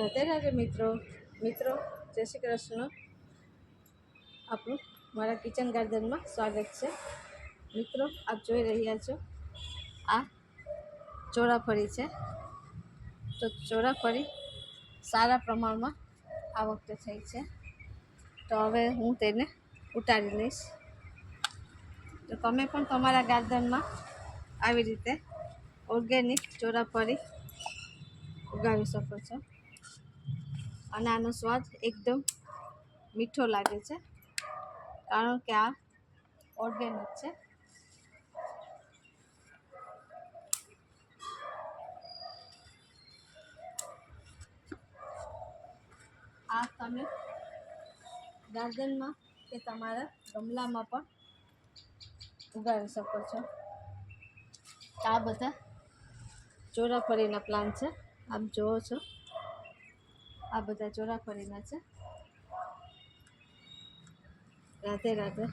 રાધે રાધે મિત્રો. મિત્રો, જય શ્રી કૃષ્ણ. આપણું મારા કિચન ગાર્ડનમાં સ્વાગત છે. મિત્રો, આપ જોઈ રહ્યા છો, આ ચોરાફળી છે. તો ચોરાફળી સારા પ્રમાણમાં આ વખતે થઈ છે. તો હવે હું તેને ઉતારી લઈશ. તો તમે પણ તમારા ગાર્ડનમાં આવી રીતે ઓર્ગેનિક ચોરાફળી ઉગાવી શકો છો. અને આનો સ્વાદ એકદમ મીઠો લાગે છે. કારણ કે આ ઓર્ગેનિક છે. આ તમે ગાર્ડનમાં કે તમારા ગમલામાં પણ ઉગાડી શકો છો. આ બધા ચોરાફળીના પ્લાન્ટ છે. આપ જુઓ છો. આ બધા ચોરાફળીના છે. રાધે રાધે.